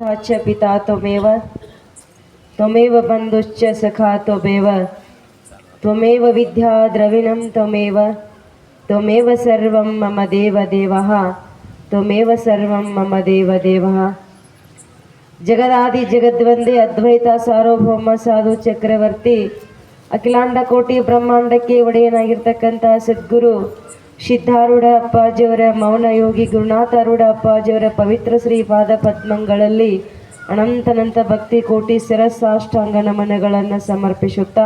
च पिता त्वमेव त्वमेव बन्धुश्च सखा त्वमेव त्वमेव विद्या द्रविणं त्वमेव त्वमेव सर्वं मम देव देवः त्वमेव सर्वं मम देव ದೇವಃ ಜಗದಾದಿ ಜಗದ್ವಂದೇ ಅದ್ವೈತ ಸಾರ್ವಭೌಮ ಸಾಧು ಚಕ್ರವರ್ತಿ ಅಖಿಲಾಂಡ ಕೋಟಿ ಬ್ರಹ್ಮಾಂಡಕ್ಕೆ ಒಡೆಯನಾಗಿರ್ತಕ್ಕಂಥ ಸದ್ಗುರು ಸಿದ್ಧಾರೂಢ ಅಪ್ಪಾಜಿಯವರ ಮೌನ ಯೋಗಿ ಗುರುನಾಥಾರೂಢ ಅಪ್ಪಾಜಿಯವರ ಪವಿತ್ರ ಶ್ರೀ ಪಾದ ಪದ್ಮಗಳಲ್ಲಿ ಅನಂತನಂತ ಭಕ್ತಿ ಕೋಟಿ ಶಿರಸಾಷ್ಟಾಂಗ ನಮನಗಳನ್ನು ಸಮರ್ಪಿಸುತ್ತಾ,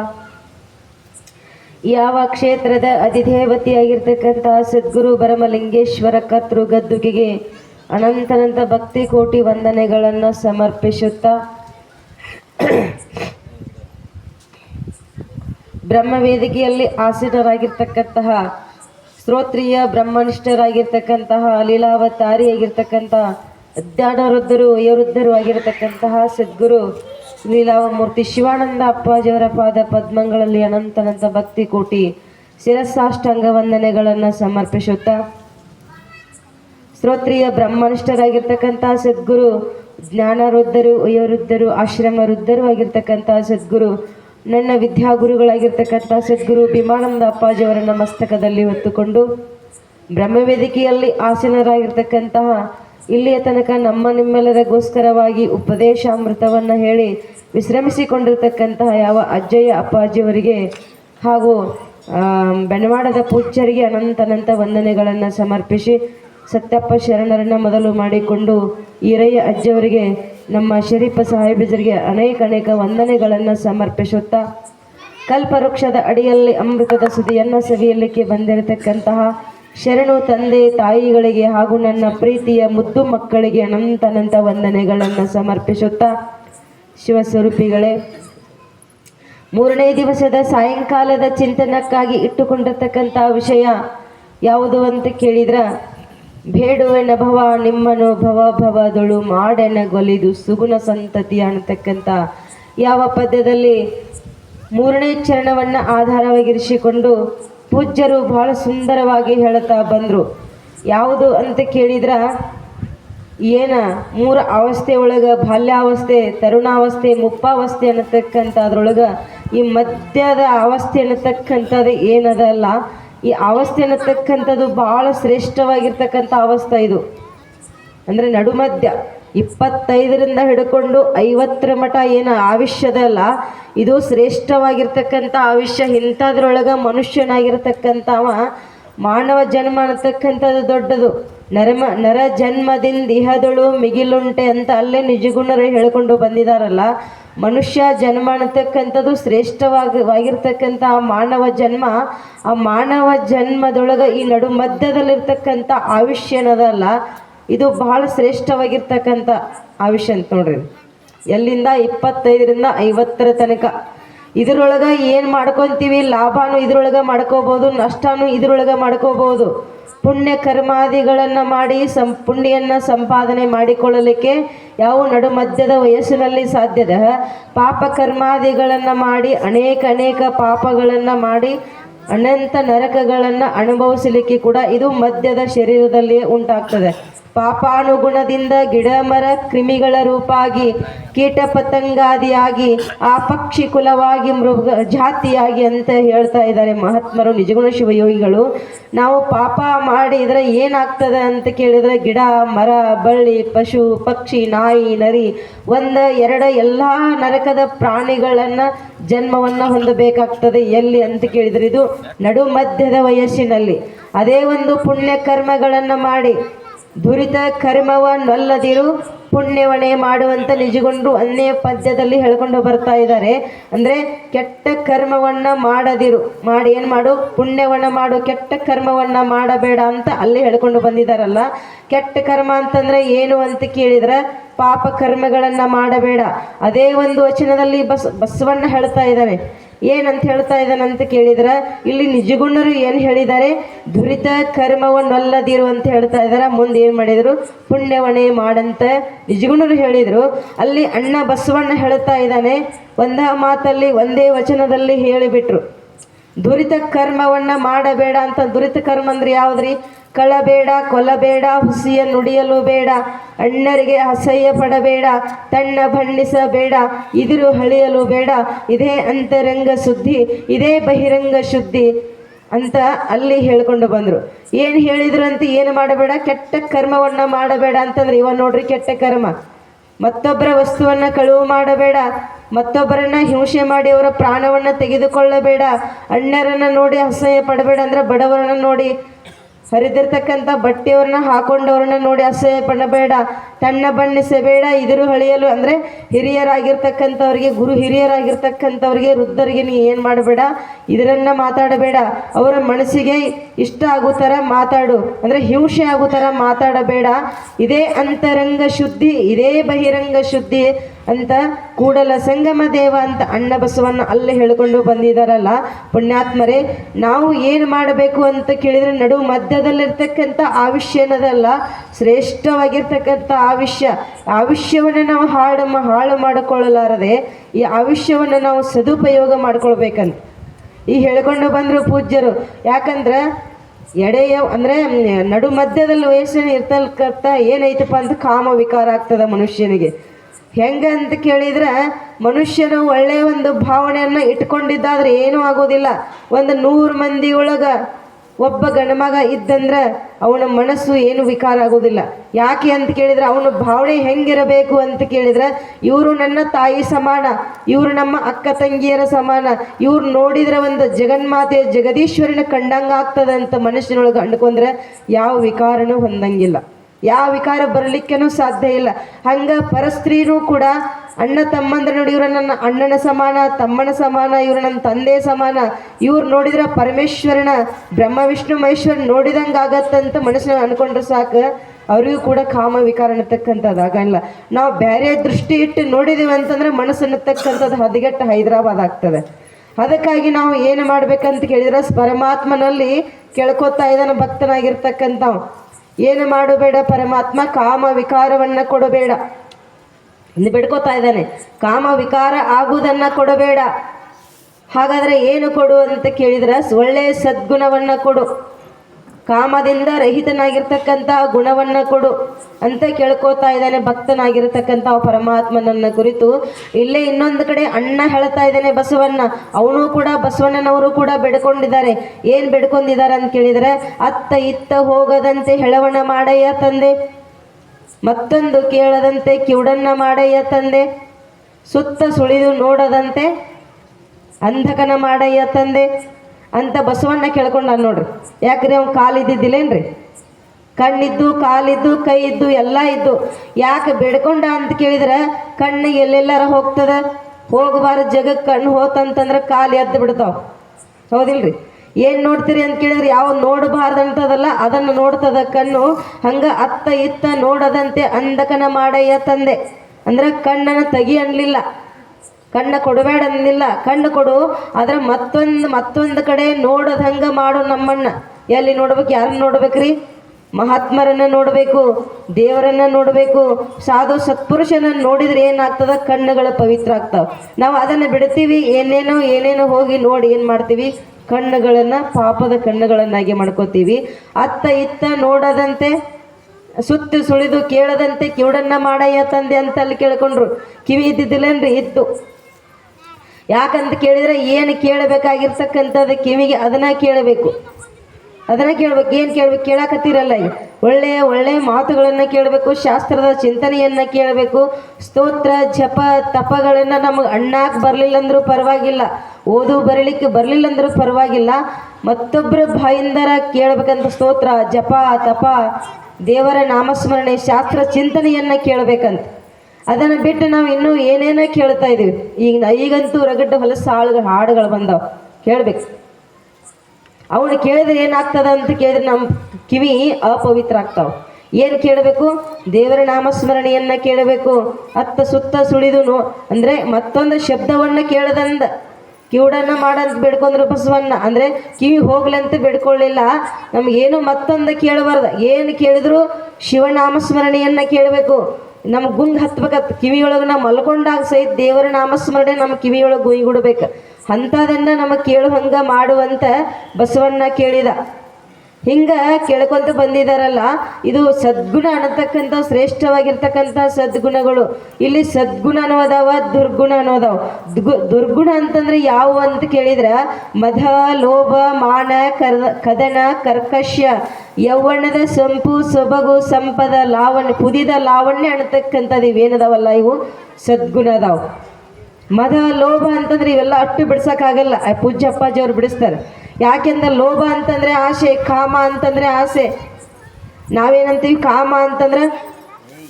ಯಾವ ಕ್ಷೇತ್ರದ ಅಧಿದೇವತೆಯಾಗಿರ್ತಕ್ಕಂಥ ಸದ್ಗುರು ಭರಮಲಿಂಗೇಶ್ವರ ಕರ್ತೃ ಗದ್ದುಗೆಗೆ ಅನಂತನಂತ ಭಕ್ತಿ ಕೋಟಿ ವಂದನೆಗಳನ್ನು ಸಮರ್ಪಿಸುತ್ತಾ, ಬ್ರಹ್ಮವೇದಿಕೆಯಲ್ಲಿ ಆಸೀನರಾಗಿರ್ತಕ್ಕಂತಹ ಶ್ರೋತ್ರಿಯ ಬ್ರಹ್ಮನಿಷ್ಠರಾಗಿರ್ತಕ್ಕಂತಹ, ಲೀಲಾವತಾರಿಯಾಗಿರ್ತಕ್ಕಂತಹ, ಅಜ್ಞಾನವೃದ್ಧರು ವಯೋವೃದ್ಧರು ಆಗಿರತಕ್ಕಂತಹ ಸದ್ಗುರು ಲೀಲಾವಮೂರ್ತಿ ಶಿವಾನಂದ ಅಪ್ಪಾಜಿಯವರ ಪಾದ ಪದ್ಮಗಳಲ್ಲಿ ಅನಂತನಂತ ಭಕ್ತಿ ಕೋಟಿ ಶಿರಸಾಷ್ಟಾಂಗ ವಂದನೆಗಳನ್ನು ಸಮರ್ಪಿಸುತ್ತಾ ಶ್ರೋತ್ರಿಯ ಬ್ರಹ್ಮನಿಷ್ಠರಾಗಿರ್ತಕ್ಕಂಥ ಸದ್ಗುರು, ಜ್ಞಾನವೃದ್ಧರು ವಯೋವೃದ್ಧರು ಆಶ್ರಮ ವೃದ್ಧರು ಆಗಿರ್ತಕ್ಕಂಥ ಸದ್ಗುರು ನನ್ನ ವಿದ್ಯಾಗುರುಗಳಾಗಿರ್ತಕ್ಕಂಥ ಸದ್ಗುರು ಭೀಮಾನಂದ ಅಪ್ಪಾಜಿಯವರನ್ನ ಮಸ್ತಕದಲ್ಲಿ ಹೊತ್ತುಕೊಂಡು ಬ್ರಹ್ಮವೇದಿಕೆಯಲ್ಲಿ ಆಸೀನರಾಗಿರ್ತಕ್ಕಂತಹ ಇಲ್ಲಿಯ ತನಕ ನಮ್ಮ ನಿಮ್ಮೆಲ್ಲರಿಗೋಸ್ಕರವಾಗಿ ಉಪದೇಶಾಮೃತವನ್ನು ಹೇಳಿ ವಿಶ್ರಮಿಸಿಕೊಂಡಿರ್ತಕ್ಕಂತಹ ಯಾವ ಅಜ್ಜಯ್ಯ ಅಪ್ಪಾಜಿಯವರಿಗೆ ಹಾಗೂ ಬೆಣವಾಡದ ಪೂಜ್ಯರಿಗೆ ಅನಂತನಂತ ವಂದನೆಗಳನ್ನು ಸಮರ್ಪಿಸಿ ಸತ್ಯಪ್ಪ ಶರಣರನ್ನ ಮೊದಲು ಮಾಡಿಕೊಂಡು ಈರಯ್ಯ ಅಜ್ಜವರಿಗೆ ನಮ್ಮ ಶರೀಫ ಸಾಹೇಬಜರಿಗೆ ಅನೇಕ ಅನೇಕ ವಂದನೆಗಳನ್ನು ಸಮರ್ಪಿಸುತ್ತಾ ಕಲ್ಪವೃಕ್ಷದ ಅಡಿಯಲ್ಲಿ ಅಮೃತದ ಸುದಿಯನ್ನು ಸವಿಯಲಿಕ್ಕೆ ಬಂದಿರತಕ್ಕಂತಹ ಶರಣು ತಂದೆ ತಾಯಿಗಳಿಗೆ ಹಾಗೂ ನನ್ನ ಪ್ರೀತಿಯ ಮುದ್ದು ಮಕ್ಕಳಿಗೆ ಅನಂತನಂತ ವಂದನೆಗಳನ್ನು ಸಮರ್ಪಿಸುತ್ತಾ ಶಿವಸ್ವರೂಪಿಗಳೇ, ಮೂರನೇ ದಿವಸದ ಸಾಯಂಕಾಲದ ಚಿಂತನಕ್ಕಾಗಿ ಇಟ್ಟುಕೊಂಡಿರ್ತಕ್ಕಂಥ ವಿಷಯ ಯಾವುದು ಅಂತ ಕೇಳಿದ್ರ? ಬೇಡುವೆನ ಭವ, ನಿಮ್ಮನು ಭವ, ಭವದೊಳು ಮಾಡೆನ ಗೊಲಿದು ಸುಗುಣ ಸಂತತಿ ಅನ್ನತಕ್ಕಂಥ ಯಾವ ಪದ್ಯದಲ್ಲಿ ಮೂರನೇ ಚರಣವನ್ನು ಆಧಾರವಾಗಿರಿಸಿಕೊಂಡು ಪೂಜ್ಯರು ಬಹಳ ಸುಂದರವಾಗಿ ಹೇಳುತ್ತಾ ಬಂದರು. ಯಾವುದು ಅಂತ ಕೇಳಿದ್ರ, ಏನ ಮೂರು ಅವಸ್ಥೆ ಒಳಗೆ ಬಾಲ್ಯಾವಸ್ಥೆ, ತರುಣಾವಸ್ಥೆ, ಮುಪ್ಪಾವಸ್ಥೆ ಅನ್ನತಕ್ಕಂಥ ಅದ್ರೊಳಗೆ ಈ ಮಧ್ಯದ ಅವಸ್ಥೆ ಅನ್ನತಕ್ಕಂಥದ್ದು ಏನದಲ್ಲ. ಈ ಅವಸ್ಥೆ ಅನ್ನತಕ್ಕಂಥದ್ದು ಭಾಳ ಶ್ರೇಷ್ಠವಾಗಿರ್ತಕ್ಕಂಥ ಅವಸ್ಥೆ ಇದು. ಅಂದರೆ ನಡುಮಧ್ಯ ಇಪ್ಪತ್ತೈದರಿಂದ ಹಿಡ್ಕೊಂಡು ಐವತ್ತರ ಮಠ ಏನು ಆವಿಷ್ಯದಲ್ಲ ಇದು ಶ್ರೇಷ್ಠವಾಗಿರ್ತಕ್ಕಂಥ ಆವಿಷ್ಯ. ಇಂಥದ್ರೊಳಗೆ ಮನುಷ್ಯನಾಗಿರ್ತಕ್ಕಂಥವ ಮಾನವ ಜನ್ಮ ಅನ್ನತಕ್ಕಂಥದ್ದು ದೊಡ್ಡದು. ನರಮ, ನರ ಜನ್ಮದಿಂದ ಇಹದಳು ಮಿಗಿಲುಂಟೆ ಅಂತ ಅಲ್ಲೇ ನಿಜಗುಣರು ಹೇಳ್ಕೊಂಡು ಬಂದಿದಾರಲ್ಲ. ಮನುಷ್ಯ ಜನ್ಮ ಅನ್ನತಕ್ಕಂಥದ್ದು ಶ್ರೇಷ್ಠವಾಗಿ, ವಾಗಿರ್ತಕ್ಕಂಥ ಆ ಮಾನವ ಜನ್ಮ, ಆ ಮಾನವ ಜನ್ಮದೊಳಗೆ ಈ ನಡು ಮಧ್ಯದಲ್ಲಿರ್ತಕ್ಕಂಥ ಆಯುಷ್ಯ ಏನದಲ್ಲ ಇದು ಬಹಳ ಶ್ರೇಷ್ಠವಾಗಿರ್ತಕ್ಕಂಥ ಆಯುಷ್ಯ ಅಂತ ನೋಡ್ರಿ. ಎಲ್ಲಿಂದ ಇಪ್ಪತ್ತೈದರಿಂದ ಐವತ್ತರ ತನಕ ಇದ್ರೊಳಗೆ ಏನು ಮಾಡ್ಕೊತೀವಿ? ಲಾಭನೂ ಇದ್ರೊಳಗೆ ಮಾಡ್ಕೋಬೋದು, ನಷ್ಟನೂ ಇದ್ರೊಳಗೆ ಮಾಡ್ಕೋಬೋದು. ಪುಣ್ಯ ಕರ್ಮಾದಿಗಳನ್ನು ಮಾಡಿ, ಸಂ ಪುಣ್ಯವನ್ನು ಸಂಪಾದನೆ ಮಾಡಿಕೊಳ್ಳಲಿಕ್ಕೆ ಯಾವ ನಡು ಮಧ್ಯದ ವಯಸ್ಸಿನಲ್ಲಿ ಸಾಧ್ಯದ? ಪಾಪ ಕರ್ಮಾದಿಗಳನ್ನು ಮಾಡಿ, ಅನೇಕ ಅನೇಕ ಪಾಪಗಳನ್ನು ಮಾಡಿ, ಅನಂತ ನರಕಗಳನ್ನು ಅನುಭವಿಸಲಿಕ್ಕೆ ಕೂಡ ಇದು ಮಧ್ಯದ ಶರೀರದಲ್ಲಿ ಉಂಟಾಗ್ತದೆ. ಪಾಪಾನುಗುಣದಿಂದ ಗಿಡ ಮರ ಕ್ರಿಮಿಗಳ ರೂಪಾಗಿ, ಕೀಟ ಪತಂಗಾದಿಯಾಗಿ ಆ ಪಕ್ಷಿ ಕುಲವಾಗಿ ಮೃಗ ಜಾತಿಯಾಗಿ ಅಂತ ಹೇಳ್ತಾ ಇದ್ದಾರೆ ಮಹಾತ್ಮರು, ನಿಜಗುಣ ಶಿವಯೋಗಿಗಳು. ನಾವು ಪಾಪ ಮಾಡಿದರೆ ಏನಾಗ್ತದೆ ಅಂತ ಕೇಳಿದರೆ ಗಿಡ, ಮರ, ಬಳ್ಳಿ, ಪಶು, ಪಕ್ಷಿ, ನಾಯಿ, ನರಿ, ಒಂದ, ಎರಡ ಎಲ್ಲ ನರಕದ ಪ್ರಾಣಿಗಳನ್ನು ಜನ್ಮವನ್ನು ಹೊಂದಬೇಕಾಗ್ತದೆ. ಎಲ್ಲಿ ಅಂತ ಕೇಳಿದರೆ ಇದು ನಡು ಮಧ್ಯದ ವಯಸ್ಸಿನಲ್ಲಿ. ಅದೇ ಒಂದು ಪುಣ್ಯ ಕರ್ಮಗಳನ್ನು ಮಾಡಿ ದುರಿತ ಕರ್ಮವನ್ನಲ್ಲದಿರು ಪುಣ್ಯವಣೆ ಮಾಡುವಂತ ನಿಜಗೊಂಡು ಅನ್ನೇ ಪದ್ಯದಲ್ಲಿ ಹೇಳ್ಕೊಂಡು ಬರ್ತಾ ಇದ್ದಾರೆ. ಅಂದ್ರೆ ಕೆಟ್ಟ ಕರ್ಮವನ್ನ ಮಾಡದಿರು, ಮಾಡಿ ಏನ್ ಮಾಡು, ಪುಣ್ಯವನ್ನ ಮಾಡು, ಕೆಟ್ಟ ಕರ್ಮವನ್ನ ಮಾಡಬೇಡ ಅಂತ ಅಲ್ಲಿ ಹೇಳ್ಕೊಂಡು ಬಂದಿದ್ದಾರಲ್ಲ. ಕೆಟ್ಟ ಕರ್ಮ ಅಂತಂದ್ರೆ ಏನು ಅಂತ ಕೇಳಿದ್ರೆ ಪಾಪ ಕರ್ಮಗಳನ್ನ ಮಾಡಬೇಡ. ಅದೇ ಒಂದು ವಚನದಲ್ಲಿ ಬಸ್ ಬಸವಣ್ಣ ಹೇಳ್ತಾ ಇದ್ದಾನೆ ಏನಂತ ಹೇಳ್ತಾ ಇದ್ದಾನೆ ಅಂತ ಕೇಳಿದ್ರೆ? ಇಲ್ಲಿ ನಿಜಗುಣರು ಏನು ಹೇಳಿದ್ದಾರೆ? ದುರಿತ ಕರ್ಮವನ್ನೊಲ್ಲದಿರು ಅಂತ ಹೇಳ್ತಾ ಇದ್ದಾರೆ. ಮುಂದೆ ಏನು ಮಾಡಿದರು? ಪುಣ್ಯವಣೆ ಮಾಡಂತ ನಿಜಗುಣರು ಹೇಳಿದರು. ಅಲ್ಲಿ ಅಣ್ಣ ಬಸವಣ್ಣ ಹೇಳ್ತಾ ಇದ್ದಾನೆ. ಒಂದ ಮಾತಲ್ಲಿ, ಒಂದೇ ವಚನದಲ್ಲಿ ಹೇಳಿಬಿಟ್ರು. ದುರಿತ ಕರ್ಮವನ್ನ ಮಾಡಬೇಡ ಅಂತ ದುರಿತ ಕರ್ಮ ಅಂದ್ರೆ ಯಾವ್ದ್ರಿ? ಕಳಬೇಡ ಕೊಲಬೇಡ ಹುಸಿಯ ನುಡಿಯಲು ಬೇಡ, ಅಣ್ಣರಿಗೆ ಅಸಹ್ಯ ಪಡಬೇಡ, ತಣ್ಣ ಬಣ್ಣಿಸಬೇಡ, ಇದಿರು ಹಳಿಯಲು ಬೇಡ, ಇದೇ ಅಂತರಂಗ ಸುದ್ದಿ ಇದೇ ಬಹಿರಂಗ ಶುದ್ಧಿ ಅಂತ ಅಲ್ಲಿ ಹೇಳ್ಕೊಂಡು ಬಂದರು. ಏನು ಹೇಳಿದ್ರು ಅಂತ ಏನು ಮಾಡಬೇಡ? ಕೆಟ್ಟ ಕರ್ಮವನ್ನು ಮಾಡಬೇಡ ಅಂತಂದ್ರೆ ಇವ ನೋಡ್ರಿ ಕೆಟ್ಟ ಕರ್ಮ. ಮತ್ತೊಬ್ಬರ ವಸ್ತುವನ್ನು ಕಳುವು ಮಾಡಬೇಡ. ಮತ್ತೊಬ್ಬರನ್ನ ಹಿಂಸೆ ಮಾಡಿ ಅವರ ಪ್ರಾಣವನ್ನು ತೆಗೆದುಕೊಳ್ಳಬೇಡ. ಅಣ್ಣರನ್ನ ನೋಡಿ ಅಸಹ್ಯ ಪಡಬೇಡ ಅಂದ್ರೆ ಬಡವರನ್ನ ನೋಡಿ. ಹರಿದಿರ್ತಕ್ಕಂಥ ಬಟ್ಟೆಯವ್ರನ್ನ ಹಾಕೊಂಡವ್ರನ್ನ ನೋಡಿ ಅಸಹ್ಯ ಪಡಬೇಡ. ತನ್ನ ಬಣ್ಣಿಸಬೇಡ ಇದರು ಹಳಿಯಲು ಅಂದರೆ ಹಿರಿಯರಾಗಿರ್ತಕ್ಕಂಥವ್ರಿಗೆ, ಗುರು ಹಿರಿಯರಾಗಿರ್ತಕ್ಕಂಥವ್ರಿಗೆ, ವೃದ್ಧರಿಗೆ ನೀ ಏನು ಮಾಡಬೇಡ? ಇದರನ್ನ ಮಾತಾಡಬೇಡ. ಅವರ ಮನಸ್ಸಿಗೆ ಇಷ್ಟ ಆಗೋ ಥರ ಮಾತಾಡು. ಅಂದರೆ ಹಿಂಸೆ ಆಗೋ ಥರ ಮಾತಾಡಬೇಡ. ಇದೇ ಅಂತರಂಗ ಶುದ್ಧಿ, ಇದೇ ಬಹಿರಂಗ ಶುದ್ಧಿ. ಅಂತ ಕೂಡಲ ಸಂಗಮ ದೇವ ಅಂತ ಅಣ್ಣ ಬಸವನ್ನ ಅಲ್ಲೇ ಹೇಳ್ಕೊಂಡು ಬಂದಿದ್ದಾರಲ್ಲ ಪುಣ್ಯಾತ್ಮರೇ, ನಾವು ಏನು ಮಾಡಬೇಕು ಅಂತ ಕೇಳಿದರೆ ನಡು ಮಧ್ಯದಲ್ಲಿರ್ತಕ್ಕಂಥ ಆವಿಷ್ಯ ಏನದಲ್ಲ? ಶ್ರೇಷ್ಠವಾಗಿರ್ತಕ್ಕಂಥ ಆವಿಷ್ಯ. ಆವಿಷ್ಯವನ್ನು ನಾವು ಹಾಳು ಹಾಳು ಮಾಡಿಕೊಳ್ಳಲಾರದೆ ಈ ಆವಿಷ್ಯವನ್ನು ನಾವು ಸದುಪಯೋಗ ಮಾಡ್ಕೊಳ್ಬೇಕಂತ. ಈ ಹೇಳ್ಕೊಂಡು ಬಂದರು ಪೂಜ್ಯರು. ಯಾಕಂದ್ರೆ ಎಡೆಯ, ಅಂದರೆ ನಡು ಮಧ್ಯದಲ್ಲಿ ವಯಸ್ಸಿನ ಇರ್ತಲ್ಕರ್ತ ಏನೈತಪ್ಪ ಅಂತ ಕಾಮ ವಿಕಾರ ಆಗ್ತದೆ ಮನುಷ್ಯನಿಗೆ. ಹೆಂಗೆ ಅಂತ ಕೇಳಿದ್ರೆ ಮನುಷ್ಯನು ಒಳ್ಳೆಯ ಒಂದು ಭಾವನೆಯನ್ನು ಇಟ್ಕೊಂಡಿದ್ದಾದ್ರೆ ಏನೂ ಆಗೋದಿಲ್ಲ. ಒಂದು ನೂರು ಮಂದಿ ಒಳಗೆ ಒಬ್ಬ ಗಣಮಗ ಇದ್ದಂದ್ರೆ ಅವನ ಮನಸ್ಸು ಏನು ವಿಕಾರ ಆಗೋದಿಲ್ಲ. ಯಾಕೆ ಅಂತ ಕೇಳಿದ್ರೆ ಅವನ ಭಾವನೆ ಹೆಂಗಿರಬೇಕು ಅಂತ ಕೇಳಿದ್ರೆ ಇವರು ನನ್ನ ತಾಯಿ ಸಮಾನ, ಇವರು ನಮ್ಮ ಅಕ್ಕ ತಂಗಿಯರ ಸಮಾನ, ಇವ್ರು ನೋಡಿದ್ರೆ ಒಂದು ಜಗನ್ಮಾತೆ ಜಗದೀಶ್ವರನ ಕಂಡಂಗೆ ಆಗ್ತದೆ ಅಂತ ಮನುಷ್ಯನೊಳಗೆ ಅಂಡ್ಕೊಂಡ್ರೆ ಯಾವ ವಿಕಾರನೂ ಹೊಂದಂಗಿಲ್ಲ. ಯಾವ ವಿಕಾರ ಬರಲಿಕ್ಕೇನೂ ಸಾಧ್ಯ ಇಲ್ಲ. ಹಂಗ ಪರಸ್ತ್ರೀರು ಕೂಡ ಅಣ್ಣ ತಮ್ಮಂದ್ರೆ ನೋಡಿ ಇವ್ರ ನನ್ನ ಅಣ್ಣನ ಸಮಾನ, ತಮ್ಮನ ಸಮಾನ, ಇವ್ರು ನನ್ನ ತಂದೆ ಸಮಾನ, ಇವ್ರು ನೋಡಿದ್ರೆ ಪರಮೇಶ್ವರನ, ಬ್ರಹ್ಮ, ವಿಷ್ಣು, ಮಹೇಶ್ವರ ನೋಡಿದಂಗೆ ಆಗತ್ತಂತ ಮನಸ್ಸಿನ ಅನ್ಕೊಂಡ್ರೆ ಸಾಕು. ಅವರಿಗೂ ಕೂಡ ಕಾಮ ವಿಕಾರ ಅನ್ನತಕ್ಕಂಥದ್ದು ಆಗಲ್ಲ ನಾವು ಬೇರೆ ದೃಷ್ಟಿ ಇಟ್ಟು ನೋಡಿದೀವಿ ಅಂತಂದ್ರೆ ಮನಸ್ಸು ಅನ್ನತಕ್ಕಂಥದ್ದು ಹದಗೆಟ್ಟು ಹೈದರಾಬಾದ್ ಆಗ್ತದೆ. ಅದಕ್ಕಾಗಿ ನಾವು ಏನು ಮಾಡ್ಬೇಕಂತ ಕೇಳಿದ್ರೆ ಪರಮಾತ್ಮನಲ್ಲಿ ಕೇಳ್ಕೊತಾ ಇದ್ದಾನೆ ಭಕ್ತನಾಗಿರ್ತಕ್ಕಂಥವ್. ಏನು ಮಾಡಬೇಡ ಪರಮಾತ್ಮ? ಕಾಮ ವಿಕಾರವನ್ನು ಕೊಡಬೇಡ. ಇಲ್ಲಿ ಬಿಡ್ಕೋತಾ ಇದ್ದಾನೆ. ಕಾಮ ವಿಕಾರ ಆಗುವುದನ್ನು ಕೊಡಬೇಡ. ಹಾಗಾದರೆ ಏನು ಕೊಡು ಅಂತ ಕೇಳಿದ್ರೆ, ಒಳ್ಳೆಯ ಸದ್ಗುಣವನ್ನು ಕೊಡು. ಕಾಮದಿಂದ ರಹಿತನಾಗಿರ್ತಕ್ಕಂತಹ ಗುಣವನ್ನ ಕೊಡು ಅಂತ ಕೇಳ್ಕೋತಾ ಇದ್ದಾನೆ, ಭಕ್ತನಾಗಿರ್ತಕ್ಕಂಥ ಪರಮಾತ್ಮನನ್ನ ಕುರಿತು. ಇಲ್ಲೇ ಇನ್ನೊಂದು ಕಡೆ ಅಣ್ಣ ಹೇಳ್ತಾ ಇದ್ದಾನೆ ಬಸವಣ್ಣ, ಅವನು ಕೂಡ ಬಸವಣ್ಣನವರು ಕೂಡ ಬೆಡ್ಕೊಂಡಿದ್ದಾರೆ. ಏನು ಬೆಡ್ಕೊಂಡಿದ್ದಾರೆ ಅಂತ ಕೇಳಿದರೆ, ಅತ್ತ ಇತ್ತ ಹೋಗದಂತೆ ಹೆಳವಣ ಮಾಡಯ್ಯ ತಂದೆ. ಮತ್ತೊಂದು ಕೇಳದಂತೆ ಕಿವುಡನ್ನ ಮಾಡಯ್ಯ ತಂದೆ. ಸುತ್ತ ಸುಳಿದು ನೋಡದಂತೆ ಅಂಧಕನ ಮಾಡಯ್ಯ ತಂದೆ. ಅಂತ ಬಸವಣ್ಣ ಕೇಳ್ಕೊಂಡ ನೋಡ್ರಿ. ಯಾಕ್ರಿ ಅವ್ನು ಕಾಲಿದ್ದಿದ್ದಿಲ್ಲೇನ್ರಿ ಕಣ್ಣಿದ್ದು, ಕಾಲಿದ್ದು ಕೈ ಇದ್ದು ಎಲ್ಲ ಇದ್ದು. ಯಾಕೆ ಬೆಡ್ಕೊಂಡ ಅಂತ ಕೇಳಿದ್ರೆ ಕಣ್ಣು ಎಲ್ಲೆಲ್ಲಾರ ಹೋಗ್ತದ? ಹೋಗಬಾರ ಜಗಕ್ಕೆ ಕಣ್ಣು ಹೋತಂತಂದ್ರೆ ಕಾಲು ಎದ್ದು ಬಿಡ್ತಾವ. ಹೌದಿಲ್ರಿ? ಏನು ನೋಡ್ತೀರಿ ಅಂತ ಕೇಳಿದ್ರೆ ಯಾವ ನೋಡಬಾರ್ದಂತದಲ್ಲ ಅದನ್ನು ನೋಡ್ತದ ಕಣ್ಣು. ಹಂಗ ಅತ್ತ ಇತ್ತ ನೋಡದಂತೆ ಅಂಧಕನ ಮಾಡಯ್ಯ ತಂದೆ. ಅಂದ್ರೆ ಕಣ್ಣನ್ನು ತೆಗಿ ಅನ್ಲಿಲ್ಲ. ಕಣ್ಣ ಕೊಡಬೇಡ ಅನ್ನಿಲ್ಲ ಕಣ್ಣು ಕೊಡು. ಆದ್ರೆ ಮತ್ತೊಂದು ಮತ್ತೊಂದು ಕಡೆ ನೋಡೋದ್ ಹಂಗ ಮಾಡು ನಮ್ಮನ್ನ. ಎಲ್ಲಿ ನೋಡ್ಬೇಕು, ಯಾರನ್ನ ನೋಡ್ಬೇಕ್ರಿ? ಮಹಾತ್ಮರನ್ನ ನೋಡಬೇಕು, ದೇವರನ್ನ ನೋಡಬೇಕು. ಸಾಧು ಸತ್ಪುರುಷನ ನೋಡಿದ್ರೆ ಏನಾಗ್ತದ? ಕಣ್ಣುಗಳು ಪವಿತ್ರ ಆಗ್ತಾವ. ನಾವು ಅದನ್ನು ಬಿಡ್ತೀವಿ. ಏನೇನೋ ಏನೇನೋ ಹೋಗಿ ನೋಡಿ ಏನು ಮಾಡ್ತೀವಿ? ಕಣ್ಣುಗಳನ್ನ, ಪಾಪದ ಕಣ್ಣುಗಳನ್ನಾಗಿ ಮಾಡ್ಕೋತೀವಿ. ಅತ್ತ ಇತ್ತ ನೋಡದಂತೆ, ಸುತ್ತು ಸುಳಿದು ಕೇಳದಂತೆ ಕಿವುಡನ್ನ ಮಾಡಯ್ಯ ತಂದೆ ಅಂತ ಅಲ್ಲಿ ಕೇಳ್ಕೊಂಡ್ರು. ಕಿವಿ ಇದ್ದಿದ್ದಿಲ್ಲೇನ್ರಿ? ಇತ್ತು. ಯಾಕಂತ ಕೇಳಿದ್ರೆ ಏನು ಕೇಳಬೇಕಾಗಿರ್ತಕ್ಕಂಥದ್ದು ಕಿವಿಗೆ ಅದನ್ನ ಕೇಳಬೇಕು. ಅದನ್ನ ಕೇಳ್ಬೇಕು, ಏನು ಕೇಳ್ಬೇಕು ಕೇಳಾಕತ್ತಿರಲ್ಲ ಒಳ್ಳೆಯ ಒಳ್ಳೆಯ ಮಾತುಗಳನ್ನು ಕೇಳಬೇಕು, ಶಾಸ್ತ್ರದ ಚಿಂತನೆಯನ್ನು ಕೇಳಬೇಕು. ಸ್ತೋತ್ರ, ಜಪ, ತಪಗಳನ್ನು ನಮಗೆ ಅಣ್ಣಾಕ್ ಬರಲಿಲ್ಲ ಅಂದರೂ ಪರವಾಗಿಲ್ಲ. ಓದು ಬರಲಿಕ್ಕೆ ಬರಲಿಲ್ಲ ಅಂದರೂ ಪರವಾಗಿಲ್ಲ. ಮತ್ತೊಬ್ಬರ ಬಾಯಿಂದರ ಕೇಳಬೇಕಂತ ಸ್ತೋತ್ರ, ಜಪ, ತಪ, ದೇವರ ನಾಮಸ್ಮರಣೆ, ಶಾಸ್ತ್ರ ಚಿಂತನೆಯನ್ನು ಕೇಳಬೇಕಂತ. ಅದನ್ನು ಬಿಟ್ಟು ನಾವು ಇನ್ನೂ ಏನೇನೋ ಕೇಳ್ತಾ ಇದೀವಿ. ಈಗ ಈಗಂತೂ ರಗಡ್ಡ ಹೊಲಸು ಹಾಳುಗಳು ಹಾಡುಗಳು ಬಂದಾವ. ಕೇಳ್ಬೇಕು. ಅವನು ಕೇಳಿದ್ರೆ ಏನಾಗ್ತದ ಅಂತ ಕೇಳಿದ್ರೆ ನಮ್ಮ ಕಿವಿ ಅಪವಿತ್ರ ಆಗ್ತಾವ. ಏನು ಕೇಳಬೇಕು? ದೇವರ ನಾಮಸ್ಮರಣೆಯನ್ನ ಕೇಳಬೇಕು. ಅತ್ತ ಸುತ್ತ ಸುಳಿದು ಅಂದ್ರೆ ಮತ್ತೊಂದು ಶಬ್ದವನ್ನ ಕೇಳದಂದ. ಕಿವುಡನ್ನ ಮಾಡಂತ ಬೇಡ್ಕೊಂಡ್ರು ಬಸವಣ್ಣ. ಅಂದ್ರೆ ಕಿವಿ ಹೋಗ್ಲಂತ ಬೇಡ್ಕೊಳ್ಳಿಲ್ಲ. ನಮ್ಗೇನು ಮತ್ತೊಂದು ಕೇಳಬಾರ್ದು. ಏನು ಕೇಳಿದ್ರು ಶಿವನಾಮಸ್ಮರಣೆಯನ್ನ ಕೇಳಬೇಕು. ನಮ್ಗೆ ಗುಂಗ್ ಹತ್ಬೇಕತ್ ಕಿವಿಯೊಳಗೆ ನಾವು ಮಲ್ಕೊಂಡಾಗ ಸಹಿತ ದೇವರ ನಾಮಸ್ಮರಣೆ ನಮ್ಮ ಕಿವಿಯೊಳಗೆ ಗುಯ್ಗುಡ್ಬೇಕು ಅಂಥದನ್ನು ನಮಗೆ ಕೇಳುವಂಗ ಮಾಡುವಂತ ಬಸವಣ್ಣ ಕೇಳಿದ. ಹಿಂಗ ಕೇಳ್ಕೊಂತ ಬಂದಿದಾರಲ್ಲ, ಇದು ಸದ್ಗುಣ ಅನ್ನತಕ್ಕಂಥ, ಶ್ರೇಷ್ಠವಾಗಿರ್ತಕ್ಕಂಥ ಸದ್ಗುಣಗಳು. ಇಲ್ಲಿ ಸದ್ಗುಣ ಅನ್ನೋದಾವ, ದುರ್ಗುಣ ಅನ್ನೋದಾವ. ದುರ್ಗುಣ ಅಂತಂದ್ರೆ ಯಾವ ಅಂತ ಕೇಳಿದ್ರ, ಮಧ, ಲೋಭ, ಮಾನ ಕರ್ ಕದನ, ಕರ್ಕಶ್ಯ, ಯೌವಣದ ಸಂಪು, ಸೊಬಗು, ಸಂಪದ, ಲಾವಣ್ಯ ಕುದಿದ ಲಾವಣ್ಯ ಅನ್ನತಕ್ಕಂಥದ್ದು ಇವೇನದಾವಲ್ಲ ಇವು? ಸದ್ಗುಣ ಅದಾವ. ಮದ ಲೋಭ ಅಂತಂದ್ರೆ ಇವೆಲ್ಲ ಅಟ್ಟು ಬಿಡ್ಸಕ್ಕಾಗಲ್ಲ. ಪೂಜ್ಯ ಅಪ್ಪಾಜಿ ಅವ್ರು ಬಿಡಿಸ್ತಾರೆ. ಯಾಕೆಂದ್ರೆ ಲೋಭ ಅಂತಂದ್ರೆ ಆಸೆ, ಕಾಮ ಅಂತಂದ್ರೆ ಆಸೆ. ನಾವೇನಂತೀವಿ? ಕಾಮ ಅಂತಂದ್ರೆ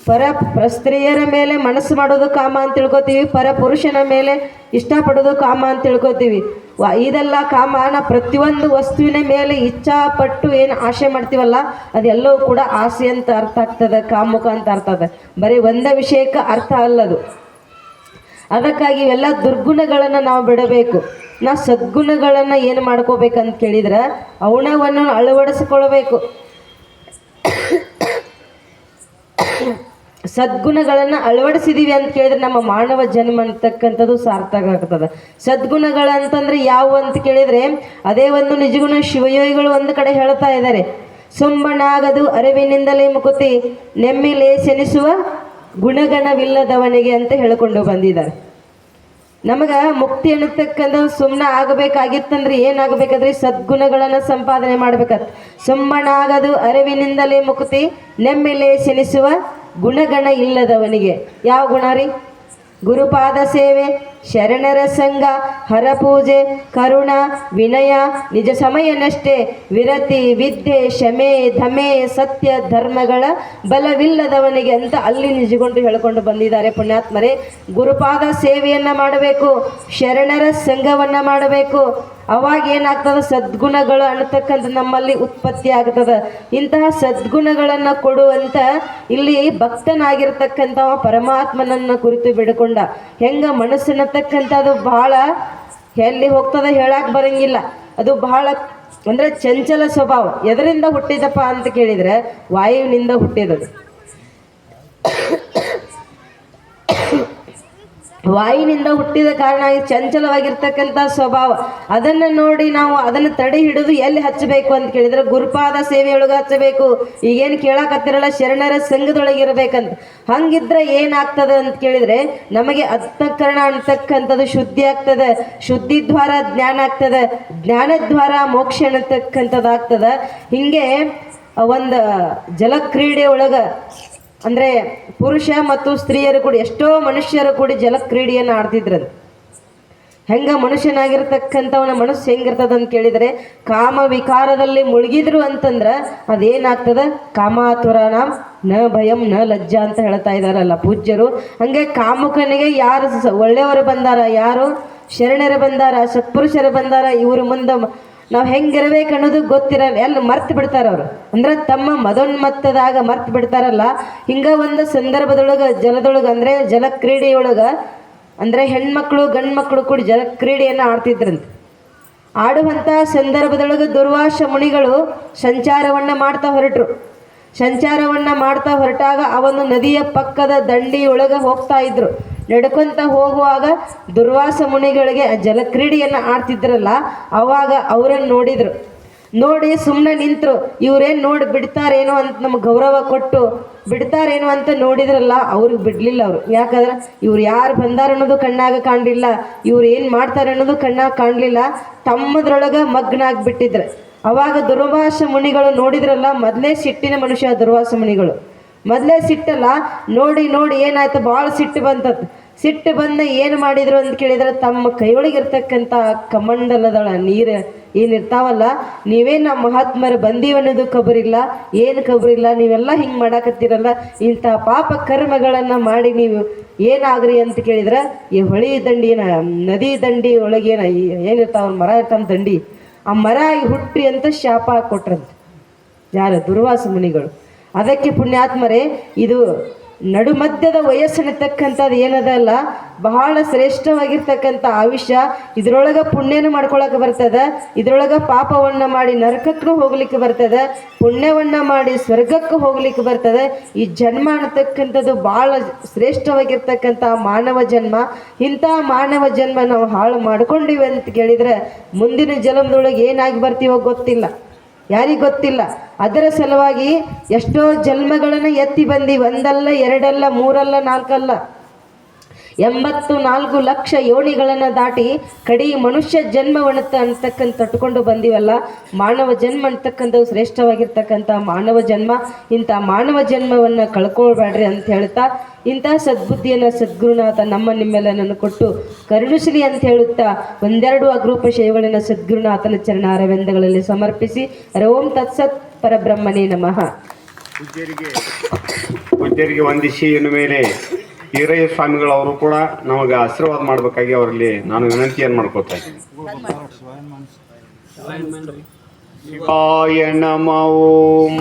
ಪರ ಸ್ತ್ರೀಯರ ಮೇಲೆ ಮನಸ್ಸು ಮಾಡೋದು ಕಾಮ ಅಂತ ತಿಳ್ಕೊತೀವಿ, ಪರ ಪುರುಷನ ಮೇಲೆ ಇಷ್ಟಪಡೋದು ಕಾಮ ಅಂತ ತಿಳ್ಕೊತೀವಿ. ಇದೆಲ್ಲ ಕಾಮನ ಪ್ರತಿಯೊಂದು ವಸ್ತುವಿನ ಮೇಲೆ ಇಚ್ಛಾಪಟ್ಟು ಏನು ಆಸೆ ಮಾಡ್ತೀವಲ್ಲ, ಅದೆಲ್ಲವೂ ಕೂಡ ಆಸೆ ಅಂತ ಅರ್ಥ ಆಗ್ತದೆ, ಕಾಮುಕ ಅಂತ ಅರ್ಥ ಆಗ್ತದೆ. ಬರೀ ಒಂದೇ ವಿಷಯಕ್ಕೆ ಅರ್ಥ ಅಲ್ಲದು. ಅದಕ್ಕಾಗಿ ಇವೆಲ್ಲ ದುರ್ಗುಣಗಳನ್ನು ನಾವು ಬಿಡಬೇಕು. ನಾ ಸದ್ಗುಣಗಳನ್ನು ಏನು ಮಾಡ್ಕೋಬೇಕಂತ ಕೇಳಿದ್ರೆ ಅವನವನ್ನು ಅಳವಡಿಸ್ಕೊಳ್ಬೇಕು. ಸದ್ಗುಣಗಳನ್ನು ಅಳವಡಿಸಿದೀವಿ ಅಂತ ಕೇಳಿದ್ರೆ ನಮ್ಮ ಮಾನವ ಜನ್ಮ ಅಂತಕ್ಕಂಥದ್ದು ಸಾರ್ಥಕ ಆಗ್ತದೆ. ಸದ್ಗುಣಗಳಂತಂದ್ರೆ ಯಾವುವು ಅಂತ ಕೇಳಿದ್ರೆ, ಅದೇ ಒಂದು ನಿಜಗುಣ ಶಿವಯೋಗಿಗಳು ಒಂದು ಕಡೆ ಹೇಳ್ತಾ ಇದ್ದಾರೆ ಸುಮ್ಮನಾಗದು ಅರಿವಿನಿಂದಲೇ ಮುಕುತಿ ನೆಮ್ಮಿಲೇ ಸೆನಿಸುವ ಗುಣಗಣವಿಲ್ಲದವನಿಗೆ ಅಂತ ಹೇಳಿಕೊಂಡು ಬಂದಿದ್ದಾರೆ. ನಮಗ ಮುಕ್ತಿ ಅನ್ನತಕ್ಕಂಥ ಸುಮ್ಮನೆ ಆಗಬೇಕಾಗಿತ್ತಂದ್ರೆ ಏನಾಗಬೇಕಾದ್ರೆ? ಸದ್ಗುಣಗಳನ್ನು ಸಂಪಾದನೆ ಮಾಡ್ಬೇಕತ್. ಸುಮ್ಮನಾಗದು ಅರಿವಿನಿಂದಲೇ ಮುಕ್ತಿ, ನೆಮ್ಮೆಲೆ ಸೆನಿಸುವ ಗುಣಗಣ ಇಲ್ಲದವನಿಗೆ. ಯಾವ ಗುಣ ರೀ? ಗುರುಪಾದ ಸೇವೆ ಶರಣರ ಸಂಘ ಹರಪೂಜೆ, ಕರುಣ, ವಿನಯ, ನಿಜ ಸಮಯನಷ್ಟೇ, ವಿರತಿ, ವಿದ್ಯೆ ಶಮೆ ಧಮೆ, ಸತ್ಯ, ಧರ್ಮಗಳ ಬಲವಿಲ್ಲದವನಿಗೆ ಅಂತ ಅಲ್ಲಿ ನಿಜಗೊಂಡು ಹೇಳಿಕೊಂಡು ಬಂದಿದ್ದಾರೆ ಪುಣ್ಯಾತ್ಮರೇ. ಗುರುಪಾದ ಸೇವೆಯನ್ನ ಮಾಡಬೇಕು ಶರಣರ ಸಂಘವನ್ನ ಮಾಡಬೇಕು. ಅವಾಗ ಏನಾಗ್ತದೆ? ಸದ್ಗುಣಗಳು ಅನ್ನತಕ್ಕಂಥ ನಮ್ಮಲ್ಲಿ ಉತ್ಪತ್ತಿ ಆಗ್ತದೆ. ಇಂತಹ ಸದ್ಗುಣಗಳನ್ನು ಕೊಡುವಂತ ಇಲ್ಲಿ ಭಕ್ತನಾಗಿರ್ತಕ್ಕಂಥ ಪರಮಾತ್ಮನನ್ನ ಕುರಿತು ಬಿಡಕೊಂಡ. ಹೆಂಗ ಮನಸ್ಸಿನತಕ್ಕಂಥದ್ದು ಬಹಳ ಎಲ್ಲಿ ಹೋಗ್ತದ ಹೇಳಕ್ ಬರಂಗಿಲ್ಲ. ಅದು ಬಹಳ ಅಂದ್ರೆ ಚಂಚಲ ಸ್ವಭಾವ. ಎದರಿಂದ ಹುಟ್ಟಿದಪ್ಪ ಅಂತ ಕೇಳಿದ್ರೆ ವಾಯುವಿನಿಂದ ಹುಟ್ಟಿದದು ವಾಯುವಿನಿಂದ ಹುಟ್ಟಿದ ಕಾರಣ ಚಂಚಲವಾಗಿರ್ತಕ್ಕಂಥ ಸ್ವಭಾವ. ಅದನ್ನು ನೋಡಿ ನಾವು ಅದನ್ನು ತಡೆ ಹಿಡಿದು ಎಲ್ಲಿ ಹಚ್ಚಬೇಕು ಅಂತ ಕೇಳಿದ್ರೆ ಗುರುಪಾದ ಸೇವೆಯೊಳಗೆ ಹಚ್ಚಬೇಕು. ಈಗೇನು ಕೇಳಕತ್ತಿರಲ್ಲ, ಶರಣರ ಸಂಘದೊಳಗೆ ಇರಬೇಕಂತ ಹಂಗಿದ್ರೆ ಏನಾಗ್ತದೆ ಅಂತ ಕೇಳಿದ್ರೆ ನಮಗೆ ಅಂತಃಕರಣ ಅಂತಕ್ಕಂಥದ್ದು ಶುದ್ಧಿ ಆಗ್ತದೆ. ಶುದ್ಧಿ ದ್ವಾರ ಜ್ಞಾನ ಆಗ್ತದೆ. ಜ್ಞಾನದ್ವಾರ ಮೋಕ್ಷ ಅನ್ನತಕ್ಕಂಥದ್ದು ಆಗ್ತದೆ ಹಿಂಗೆ ಒಂದು ಜಲಕ್ರೀಡೆ ಒಳಗ ಅಂದ್ರೆ ಪುರುಷ ಮತ್ತು ಸ್ತ್ರೀಯರು ಕೂಡ ಎಷ್ಟೋ ಮನುಷ್ಯರು ಕೂಡಿ ಜಲಕ್ರೀಡೆಯನ್ನು ಆಡ್ತಿದ್ರದು. ಹೆಂಗ ಮನುಷ್ಯನಾಗಿರ್ತಕ್ಕಂಥವನ ಮನಸ್ಸು ಹೆಂಗಿರ್ತದ ಅಂತ ಕೇಳಿದರೆ, ಕಾಮ ವಿಕಾರದಲ್ಲಿ ಮುಳುಗಿದ್ರು ಅಂತಂದ್ರ ಅದೇನಾಗ್ತದ? ಕಾಮಾತುರನ ನ ಭಯಂ ನ ಲಜ್ಜಾ ಅಂತ ಹೇಳ್ತಾ ಇದಾರಲ್ಲ ಪೂಜ್ಯರು. ಹಂಗೆ ಕಾಮುಕನಿಗೆ ಯಾರು ಒಳ್ಳೆಯವರು ಬಂದಾರ? ಯಾರು? ಶರಣರು ಬಂದಾರ? ಸತ್ಪುರುಷರು ಬಂದಾರ? ಇವ್ರ ಮುಂದೆ ನಾವು ಹೆಂಗಿರ್ಬೇಕು ಅನ್ನೋದು ಗೊತ್ತಿರಲ್ಲ. ಎಲ್ಲ ಮರ್ತು ಬಿಡ್ತಾರೆ ಅವರು. ಅಂದ್ರೆ ತಮ್ಮ ಮದೋನ್ಮತ್ತದಾಗ ಮರ್ತು ಬಿಡ್ತಾರಲ್ಲ. ಹಿಂಗ ಒಂದು ಸಂದರ್ಭದೊಳಗ, ಜಲದೊಳಗ, ಅಂದ್ರೆ ಜಲ ಕ್ರೀಡೆಯೊಳಗ ಅಂದ್ರೆ ಹೆಣ್ಮಕ್ಳು, ಗಂಡ್ಮಕ್ಳು ಕೂಡ ಜಲ ಕ್ರೀಡೆಯನ್ನು ಆಡ್ತಿದ್ರಂತೆ. ಆಡುವಂಥ ಸಂದರ್ಭದೊಳಗೆ ದುರ್ವಾಸ ಮುನಿಗಳು ಸಂಚಾರವನ್ನ ಮಾಡ್ತಾ ಹೊರಟರು. ಸಂಚಾರವನ್ನ ಮಾಡ್ತಾ ಹೊರಟಾಗ ಅವನು ನದಿಯ ಪಕ್ಕದ ದಂಡಿಯೊಳಗೆ ಹೋಗ್ತಾ ಇದ್ರು. ನಡ್ಕೊಂತ ಹೋಗುವಾಗ ದುರ್ವಾಸ ಮುನಿಗಳಿಗೆ ಜಲಕ್ರೀಡೆಯನ್ನು ಆಡ್ತಿದ್ರಲ್ಲ, ಅವಾಗ ಅವರನ್ನು ನೋಡಿದ್ರು. ನೋಡಿ ಸುಮ್ಮನೆ ನಿಂತರು, ಇವ್ರೇನು ನೋಡಿ ಬಿಡ್ತಾರೇನೋ ಅಂತ ನಮ್ಗೆ ಗೌರವ ಕೊಟ್ಟು ಬಿಡ್ತಾರೇನೋ ಅಂತ ನೋಡಿದ್ರಲ್ಲ, ಅವ್ರಿಗೆ ಬಿಡಲಿಲ್ಲ ಅವರು. ಯಾಕಂದ್ರೆ ಇವ್ರು ಯಾರು ಬಂದಾರ ಅನ್ನೋದು ಕಣ್ಣಾಗ ಕಾಣಲಿಲ್ಲ, ಇವ್ರು ಏನು ಮಾಡ್ತಾರೆ ಅನ್ನೋದು ಕಣ್ಣಾಗ ಕಾಣಲಿಲ್ಲ, ತಮ್ಮದ್ರೊಳಗೆ ಮಗ್ನ ಆಗಿಬಿಟ್ಟಿದ್ರೆ ಅವಾಗ ದುರ್ವಾಸ ಮುನಿಗಳು ನೋಡಿದ್ರಲ್ಲ, ಮೊದಲೇ ಸಿಟ್ಟಿನ ಮನುಷ್ಯ ದುರ್ವಾಸ ಮುನಿಗಳು. ಮೊದಲೇ ಸಿಟ್ಟಲ್ಲ. ನೋಡಿ ನೋಡಿ, ಏನಾಯ್ತು? ಭಾಳ ಸಿಟ್ಟು ಬಂತತ್. ಸಿಟ್ಟು ಬಂದ ಏನು ಮಾಡಿದ್ರು ಅಂತ ಕೇಳಿದ್ರೆ ತಮ್ಮ ಕೈಯೊಳಗಿರ್ತಕ್ಕಂಥ ಕಮಂಡಲದಳ ನೀರು ಏನಿರ್ತಾವಲ್ಲ ನೀವೇ ನಮ್ಮ ಮಹಾತ್ಮರು ಬಂದೀವಿ ಅನ್ನೋದು ಕಬರಿಲ್ಲ, ಏನು ಕಬರಿಲ್ಲ, ನೀವೆಲ್ಲ ಹಿಂಗೆ ಮಾಡಾಕತ್ತೀರಲ್ಲ, ಇಂಥ ಪಾಪ ಕರ್ಮಗಳನ್ನು ಮಾಡಿ ನೀವು ಏನಾಗ್ರಿ ಅಂತ ಕೇಳಿದ್ರೆ, ಈ ಹೊಳಿ ದಂಡಿನ, ನದಿ ದಂಡಿ ಒಳಗೇನ ಏನಿರ್ತಾವ ಮರ ಇರ್ತಾವ ದಂಡಿ, ಆ ಮರ ಹುಟ್ಟಿ ಅಂತ ಶಾಪ ಕೊಟ್ರಂತ. ಯಾರು ದುರ್ವಾಸ ಮುನಿಗಳು. ಅದಕ್ಕೆ ಪುಣ್ಯಾತ್ಮರೇ, ಇದು ನಡುಮಧ್ಯದ ವಯಸ್ಸಿನತಕ್ಕಂಥದ್ದು ಏನದಲ್ಲ ಬಹಳ ಶ್ರೇಷ್ಠವಾಗಿರ್ತಕ್ಕಂಥ ಆಯುಷ್ಯ. ಇದರೊಳಗೆ ಪುಣ್ಯನೂ ಮಾಡ್ಕೊಳಕ್ಕೆ ಬರ್ತದೆ, ಇದರೊಳಗೆ ಪಾಪವನ್ನು ಮಾಡಿ ನರಕಕ್ಕೂ ಹೋಗ್ಲಿಕ್ಕೆ ಬರ್ತದೆ, ಪುಣ್ಯವನ್ನ ಮಾಡಿ ಸ್ವರ್ಗಕ್ಕೂ ಹೋಗ್ಲಿಕ್ಕೆ ಬರ್ತದೆ. ಈ ಜನ್ಮ ಅನ್ನತಕ್ಕಂಥದ್ದು ಬಹಳ ಶ್ರೇಷ್ಠವಾಗಿರ್ತಕ್ಕಂಥ ಮಾನವ ಜನ್ಮ. ಇಂಥ ಮಾನವ ಜನ್ಮ ನಾವು ಹಾಳು ಮಾಡ್ಕೊಂಡಿವಿ ಅಂತ ಕೇಳಿದ್ರೆ ಮುಂದಿನ ಜನ್ಮದೊಳಗೆ ಏನಾಗಿ ಬರ್ತೀವೋ ಗೊತ್ತಿಲ್ಲ. ಯಾರಿಗ್ ಗೊತ್ತಿಲ್ಲ? ಅದರ ಸಲುವಾಗಿ ಎಷ್ಟೋ ಜನ್ಮಗಳನ್ನು ಎತ್ತಿ ಬಂದಿ ಒಂದಲ್ಲ ಎರಡಲ್ಲ ಮೂರಲ್ಲ ನಾಲ್ಕಲ್ಲ. ಎಂಬತ್ತು ನಾಲ್ಕು ಲಕ್ಷ ಯೋನಿಗಳನ್ನು ದಾಟಿ ಕಡಿ ಮನುಷ್ಯ ಜನ್ಮವನ್ನು ಅಂತಕ್ಕಂಥ ತಟ್ಕೊಂಡು ಬಂದಿವಲ್ಲ, ಮಾನವ ಜನ್ಮ ಅಂತಕ್ಕಂಥವು ಶ್ರೇಷ್ಠವಾಗಿರ್ತಕ್ಕಂಥ ಮಾನವ ಜನ್ಮ, ಇಂಥ ಮಾನವ ಜನ್ಮವನ್ನು ಕಳ್ಕೊಳ್ಬೇಡ್ರಿ ಅಂತ ಹೇಳ್ತಾ ಇಂಥ ಸದ್ಬುದ್ಧಿಯನ್ನು ಸದ್ಗುರುನಾಥ ನಮ್ಮ ನಿಮ್ಮೆಲ್ಲನನ್ನು ಕೊಟ್ಟು ಕರುಣಿಸಲಿ ಅಂತ ಹೇಳುತ್ತಾ ಒಂದೆರಡು ಅಗ್ರೂಪ ಶೈವಗಳನ್ನ ಸದ್ಗುರುನಾಥನ ಚರಣ ಅರವಿಂದಗಳಲ್ಲಿ ಸಮರ್ಪಿಸಿ ಓಂ ತತ್ಸತ್ ಪರಬ್ರಹ್ಮನೇ ನಮಃ. ಪೂಜ್ಯರಿಗೆ ಪೂಜ್ಯರಿಗೆ ವಂದಿಸಿ ಮೇಲೆ ಈರಯ್ಯ ಸ್ವಾಮಿಗಳವರು ಕೂಡ ನಮಗೆ ಆಶೀರ್ವಾದ ಮಾಡಬೇಕಾಗಿ ಅವರಲ್ಲಿ ನಾನು ವಿನಂತಿಯನ್ನು ಮಾಡ್ಕೋತಾ ಇದ್ದೀನಿ. ಶಿವಾಯ ನಮ ಓಂ